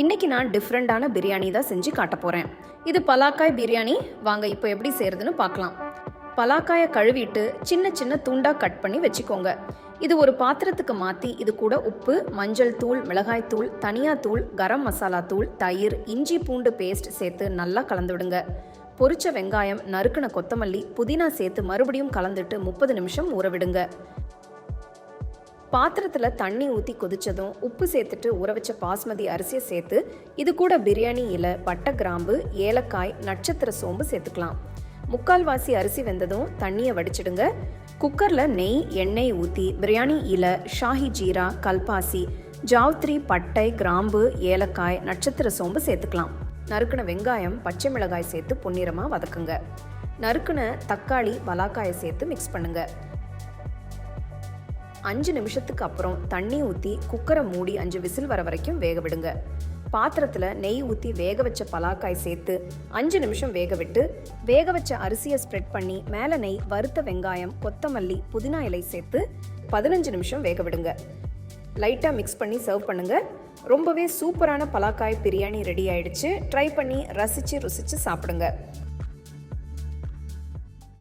இன்றைக்கி நான் டிஃப்ரெண்ட்டான பிரியாணி தான் செஞ்சு காட்ட போகிறேன் இது பலாக்காய் பிரியாணி. வாங்க இப்போ எப்படி செய்கிறதுன்னு பார்க்கலாம். பலாக்காயை கழுவிட்டு சின்ன சின்ன துண்டாக கட் பண்ணி வச்சுக்கோங்க. இது ஒரு பாத்திரத்துக்கு மாற்றி இது கூட உப்பு மஞ்சள் தூள் மிளகாய் தூள் தனியா தூள் கரம் மசாலா தூள் தயிர் இஞ்சி பூண்டு பேஸ்ட் சேர்த்து நல்லா கலந்து விடுங்க. பொரிச்ச வெங்காயம் நறுக்கின கொத்தமல்லி புதினா சேர்த்து மறுபடியும் கலந்துட்டு முப்பது நிமிஷம் ஊற விடுங்க. பாத்திரத்தில் தண்ணி ஊற்றி கொதித்ததும் உப்பு சேர்த்துட்டு ஊற வச்ச பாஸ்மதி அரிசியை சேர்த்து இது கூட பிரியாணி இலை பட்டை கிராம்பு ஏலக்காய் நட்சத்திர சோம்பு சேர்த்துக்கலாம். முக்கால்வாசி அரிசி வெந்ததும் தண்ணியை வடிச்சிடுங்க. குக்கரில் நெய் எண்ணெய் ஊற்றி பிரியாணி இலை ஷாஹி ஜீரா கல்பாசி ஜாவ்த்ரி பட்டை கிராம்பு ஏலக்காய் நட்சத்திர சோம்பு சேர்த்துக்கலாம். நறுக்கின வெங்காயம் பச்சை மிளகாய் சேர்த்து பொன்னிறமாக வதக்குங்க. நறுக்கின தக்காளி பலாக்காயை சேர்த்து மிக்ஸ் பண்ணுங்கள் அஞ்சு நிமிஷத்துக்கு அப்புறம் தண்ணி ஊற்றி குக்கரை மூடி அஞ்சு விசில் வர வரைக்கும் வேக விடுங்க. பாத்திரத்தில் நெய் ஊற்றி வேக வச்ச பலாக்காய் சேர்த்து அஞ்சு நிமிஷம் வேக விட்டு வேக வச்ச அரிசியை ஸ்ப்ரெட் பண்ணி மேலே நெய் வறுத்த வெங்காயம் கொத்தமல்லி புதினா இலை சேர்த்து பதினஞ்சு நிமிஷம் வேக விடுங்க. லைட்டாக மிக்ஸ் பண்ணி சர்வ் பண்ணுங்க. ரொம்பவே சூப்பரான பலாக்காய் பிரியாணி ரெடி ஆயிடுச்சு. ட்ரை பண்ணி ரசித்து ருசித்து சாப்பிடுங்க.